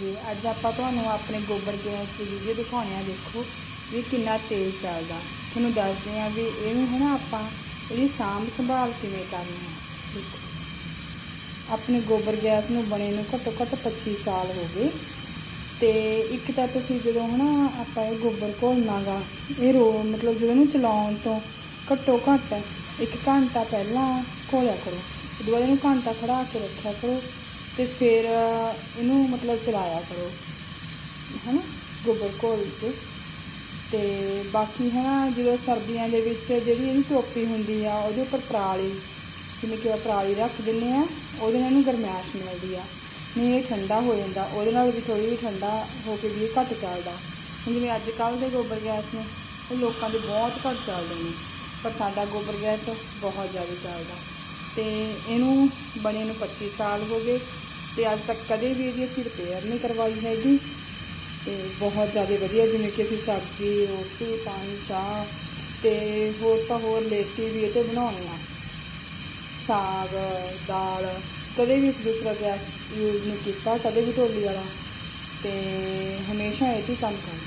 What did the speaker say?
ਹਾਂਜੀ, ਅੱਜ ਆਪਾਂ ਤੁਹਾਨੂੰ ਆਪਣੇ ਗੋਬਰ ਗੈਸ ਦੀ ਵੀਡੀਓ ਦਿਖਾਉਣੇ ਆ, ਦੇਖੋ ਵੀ ਕਿੰਨਾ ਤੇਲ ਚੱਲਦਾ। ਤੁਹਾਨੂੰ ਦੱਸਦੇ ਆ ਵੀ ਇਹਨੂੰ ਹਨਾ ਆਪਾਂ ਇਹਦੀ ਸਾਂਭ ਸੰਭਾਲ ਕਿਵੇਂ ਕਰਨੀ ਆ। ਦੇਖੋ ਆਪਣੇ ਗੋਬਰ ਗੈਸ ਨੂੰ ਬਣੇ ਨੂੰ ਘੱਟੋ ਘੱਟ 25 ਸਾਲ ਹੋ ਗਏ। ਤੇ ਇੱਕ ਤਾਂ ਤੁਸੀਂ ਜਦੋਂ ਹਨਾ ਆਪਾਂ ਇਹ ਗੋਬਰ ਘੋਲਣਾਗਾ, ਇਹ ਰੋ ਮਤਲਬ ਜਦੋਂ ਇਹਨੂੰ ਚਲਾਉਣ ਤੋਂ ਘੱਟੋ ਘੱਟ ਇੱਕ ਘੰਟਾ ਪਹਿਲਾਂ ਘੋਲਿਆ ਕਰੋ। ਉਦੋਂ ਬਾਅਦ ਇਹਨੂੰ ਘੰਟਾ ਖੜਾ ਕੇ ਰੱਖਿਆ ਕਰੋ। ਤੇ ਫਿਰ, ਇਹਨੂੰ ਮਤਲਬ ਚਲਾਇਆ ਕਰੋ, ਹਨਾ, ਗੋਬਰ ਘੋਲ ਕੇ। ਤੇ ਬਾਕੀ ਹਨਾ, ਜਦੋਂ ਸਰਦੀਆਂ ਦੇ ਵਿੱਚ ਜਿਹੜੀ ਇਹਦੀ ਟੋਪੀ ਹੁੰਦੀ ਆ, ਉਹਦੇ ਉੱਪਰ ਪਰਾਲੀ, ਜਿਵੇਂ ਕਿ ਪਰਾਲੀ ਰੱਖ ਦਿੰਨੇ ਆ, ਉਹਦੇ ਨਾਲ ਇਹਨੂੰ ਗਰਮੈਸ਼ ਮਿਲਦੀ ਆ। ਨਹੀਂ, ਇਹ ਠੰਡਾ ਹੋ ਜਾਂਦਾ, ਉਹਦੇ ਨਾਲ ਵੀ ਥੋੜੀ ਜਿਹੀ ਠੰਡਾ ਹੋ ਕੇ ਵੀ ਇਹ ਘੱਟ ਚੱਲਦਾ। ਹੁਣ ਜਿਵੇਂ ਅੱਜ ਕੱਲ੍ਹ ਦੇ ਗੋਬਰ ਗੈਸ ਨੇ, ਉਹ ਲੋਕਾਂ ਦੇ ਬਹੁਤ ਘੱਟ ਚੱਲਦੇ ਨੇ, ਪਰ ਸਾਡਾ ਗੋਬਰ ਗੈਸ ਬਹੁਤ ਜ਼ਿਆਦਾ ਚੱਲਦਾ। ਤੇ ਇਹਨੂੰ ਬਣੇ ਨੂੰ 25 ਸਾਲ ਹੋ ਗਏ ਤੇ ਅੱਜ ਤੱਕ ਕਦੇ ਵੀ ਇਹਦੀ ਅਸੀਂ ਰਿਪੇਅਰ ਨਹੀਂ ਕਰਵਾਈ ਹੈਗੀ। ਤੇ ਬਹੁਤ ਜ਼ਿਆਦਾ ਵਧੀਆ, ਜਿਵੇਂ ਕਿ ਅਸੀਂ ਸਬਜ਼ੀ, ਰੋਟੀ, ਪਾਣੀ, ਚਾਹ ਤੇ ਹੋਰ ਤਾਂ ਹੋਰ ਲੇਟੀ ਵੀ ਇਹ ਤੇ ਬਣਾਉਣੀ ਆ। ਸਾਗ, ਦਾਲ, ਕਦੇ ਵੀ ਇਸ ਦੂਸਰਾ ਗੈਸ ਯੂਜ਼ ਨਹੀਂ ਕੀਤਾ, ਕਦੇ ਵੀ ਢੋਲੀ ਵਾਲਾ। ਤੇ ਹਮੇਸ਼ਾ ਇਹ 'ਤੇ ਕੰਮ ਕਰਨਾ।